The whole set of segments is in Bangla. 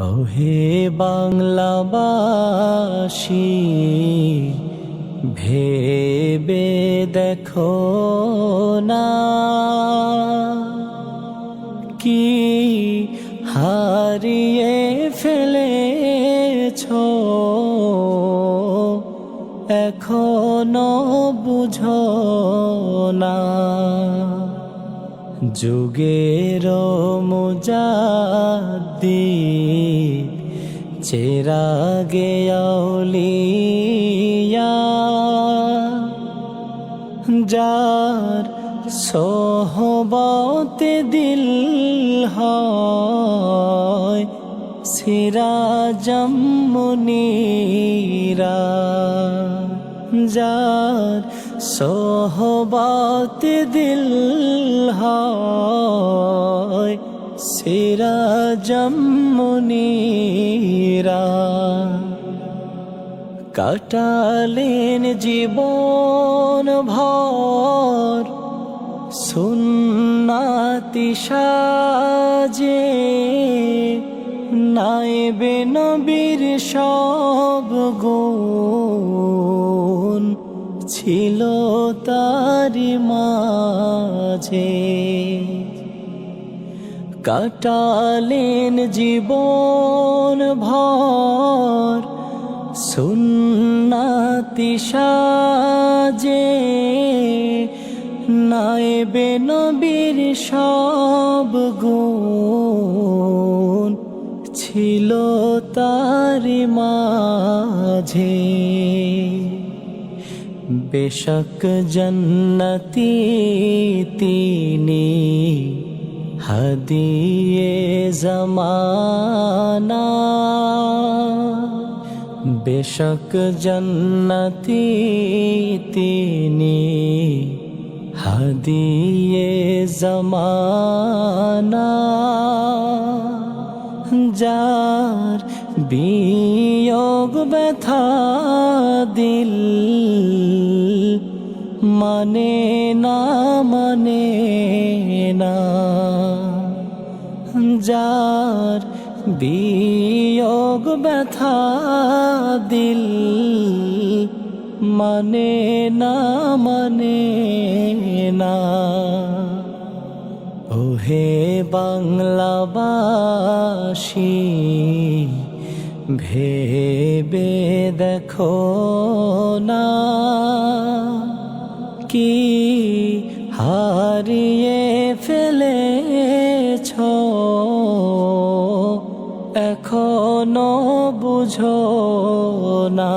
ওহে বাংলাবাসী ভেবে দেখো না কি হারিয়ে ফেলেছ। এখনও বুঝো না। যুগের মুজাদ্দি চেরাগে আউলিয়া যার সোহবতে দিল হয় সিরাজম যার সোহবত দিল হয় সিরাজম মুনীরা কাটালেন জীবন ভর সুন্নাতি সাজে। নাইবে নবীর সব গুণ ছিল তারি মাঝে। কাটালেন জীবন ভর, সুন্নাতি সাজে। নাইবে নবীর সব গুণ ছিল তার মাঝে। বেশক জন্নতি তিনি হদিয়ে জমানা। বেশক জন্নতি তিনি হদিয়ে জমানা। যার বিয়োগ ব্যথা দিল মানে না মানে না। যার বিয়োগ ব্যথা দিল মানে না মানে না। ওহে বাংলাবাসী ভেবে দেখো না কি হারিয়ে ফেলেছ। এখনও বুঝো না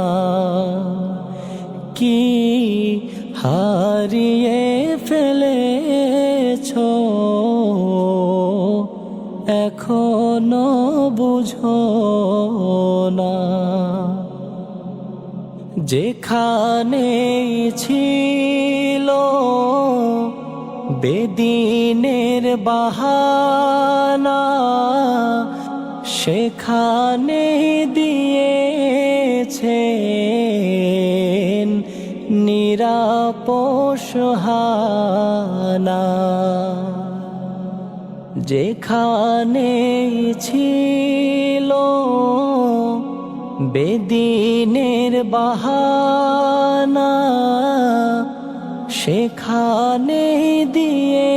কি হারিয়ে বুঝো না। যেখানে ছিল বেদিনের বাহানা সেখানে দিয়েছেন নিরাপোষহানা যেখানে ছিল বেদিনের বাহানা সেখানে দিয়েছেন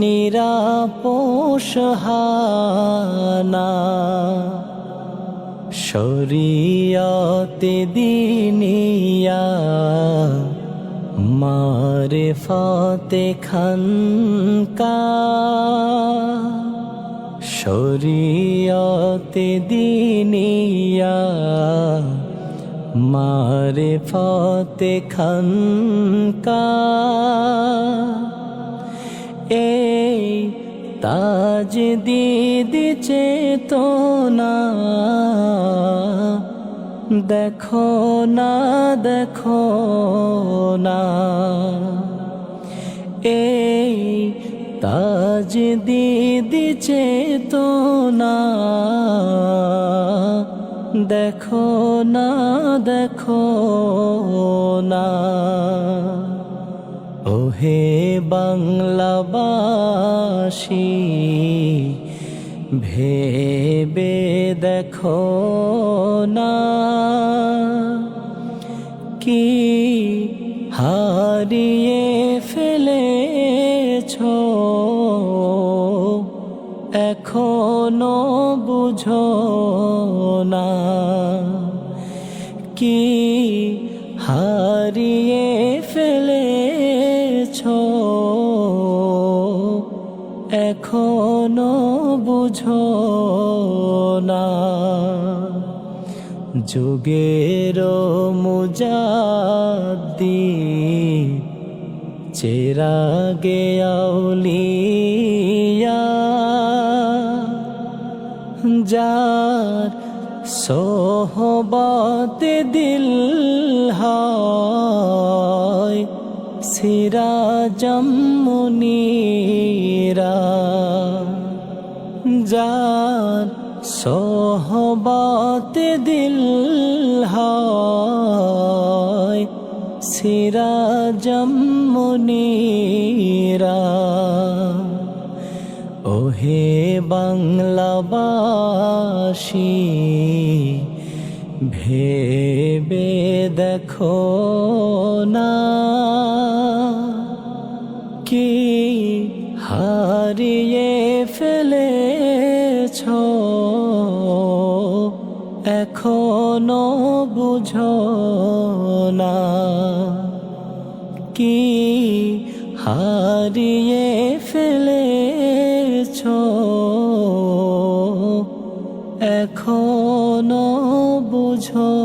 নিরাপোষহানা শরিয়তে দিনিয়া মারে ফাতে খানকা শরিয়তে দিনিয়া মারে ফাতে খানকা এই তাজ দিদি চেতনা দেখো না দেখো না। এই তাজ দিদি চেতনা। দেখো না দেখো না। ওহে বাংলাবাসী ভেবে দেখো না কি হারিয়ে ফেলেছ? এখনও বুঝো না কি হারিয়ে ফেলেছ? এখনও বুঝো না। যুগের মুজাদ্দি চেরাগে আউলিয়া যার সোহবত দিল হয় সিরাজম মুনীরা। যার সোহবত দিল হয় সিরাজম মুনীরা। ওহে বাংলাবাসী ভেবে দেখো না কি হারিয়ে ফেলেছ এখনও বুঝো না কি হারিয়ে ফেলেছ। এখনও বুঝো